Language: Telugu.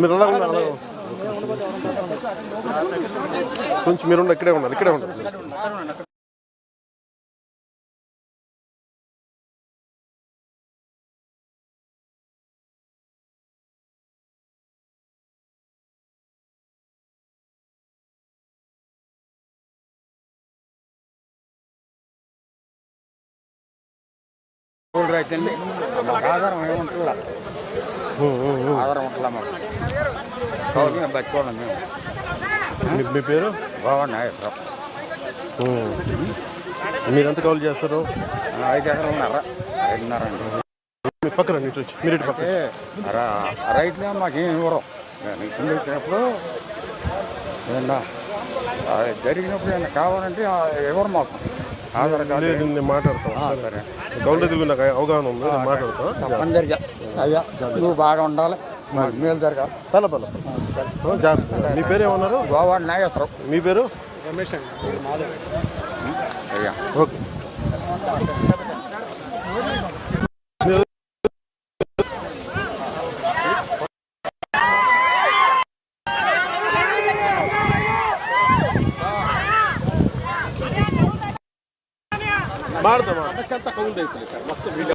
మీరు అలా ఉన్నారు కొంచెం మీరు ఇక్కడే ఉండాలి ఇక్కడే ఉండాలి కూల్ రైతు అండి. మాకు ఆధారం ఏముంటుందా. ఆధారం ఉంటుందా మాకు. కాబట్టి మేము బతుకోవాలి మేము. మీ- మీ పేరు? బాగుంది నాగేశ్వరం ఉమ్. మీరు ఎంత కాల్ చేస్తారు? ఐదు ఎకరాలు ఉన్నారా. ఐదున్నర అండి. మీ పక్కన ఇటు వచ్చి. మీరు ఇటు రా- రైతులే మాకేం ఇవ్వరు. నేను ఇల్లు వచ్చినప్పుడు ఏమన్నా ఆ, జరిగినప్పుడు ఏమన్నా కావాలంటే ఆ, ఇవ్వరు మాకు. ఆధార్ కార్డు నేను మాట్లాడతాను. గౌండ తెలుగు నాకు అవగాహన ఉంది నేను మాట్లాడతాను. తప్పనిసరిగా. అయ్యా నువ్వు బాగా ఉండాలి. మేలు జరగాలి. పల పల జాగ్రత్త. మీ పేరు ఏమన్నారు? గోవా నాగేశ్వరం మీ పేరు? అయ్యా. ఓకే. ಮಾಡ್ತಾ ಮಾಡ್ತಾ